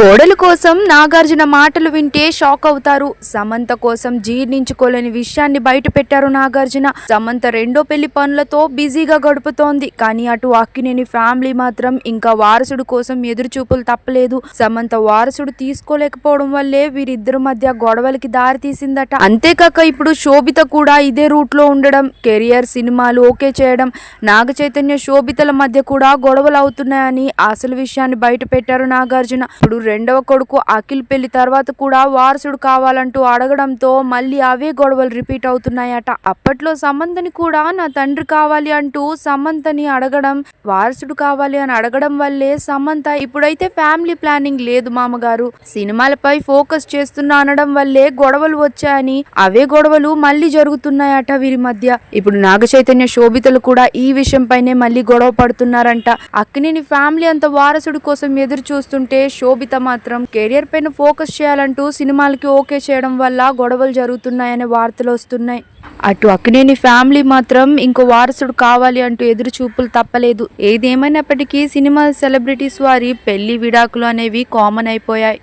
కోడలు కోసం నాగార్జున మాటలు వింటే షాక్ అవుతారు. సమంత కోసం జీర్ణించుకోలేని విషయాన్ని బయట పెట్టారు నాగార్జున. సమంత రెండో పెళ్ళి పనులతో బిజీగా గడుపుతోంది. కానీ అటు అక్కినేని ఫ్యామిలీ మాత్రం ఇంకా వారసుడు కోసం ఎదురుచూపులు తప్పలేదు. సమంత వారసుడు తీసుకోలేకపోవడం వల్లే వీరిద్దరి మధ్య గొడవలకి దారి తీసిందట అంతేకాక ఇప్పుడు శోభిత కూడా ఇదే రూట్లో ఉండడం కెరియర్ సినిమాలు ఓకే చేయడం నాగ చైతన్య శోభితల మధ్య కూడా గొడవలు అవుతున్నాయని అసలు విషయాన్ని బయట పెట్టారు నాగార్జున. ఇప్పుడు రెండవ కొడుకు అఖిల్ పెళ్ళి తర్వాత కూడా వారసుడు కావాలంటూ అడగడంతో మళ్ళీ అవే గొడవలు రిపీట్ అవుతున్నాయట. అప్పట్లో సమంతని కూడా నా తండ్రి కావాలి అంటూ సమంతని అడగడం వారసుడు కావాలి అని అడగడం వల్లే సమంత ఇప్పుడైతే ఫ్యామిలీ ప్లానింగ్ లేదు మామగారు. సినిమాలపై ఫోకస్ చేస్తున్నా అనడం వల్లే గొడవలు వచ్చాయని అవే గొడవలు మళ్ళీ జరుగుతున్నాయట వీరి మధ్య. ఇప్పుడు నాగ చైతన్య శోభితలు కూడా ఈ విషయంపైనే మళ్ళీ గొడవ పడుతున్నారంట. అక్కినేని ఫ్యామిలీ అంత వారసుడు కోసం ఎదురు చూస్తుంటే శోభిత మాత్రం కెరియర్ పైన ఫోకస్ చేయాలంటూ సినిమాలకి ఓకే చేయడం వల్ల గొడవలు జరుగుతున్నాయనే వార్తలు వస్తున్నాయి. అటు అక్కినేని ఫ్యామిలీ మాత్రం ఇంకో వారసుడు కావాలి అంటూ ఎదురు చూపులు తప్పలేదు. ఏదేమైనప్పటికీ సినిమా సెలబ్రిటీస్ వారి పెళ్ళి విడాకులు అనేవి కామన్ అయిపోయాయి.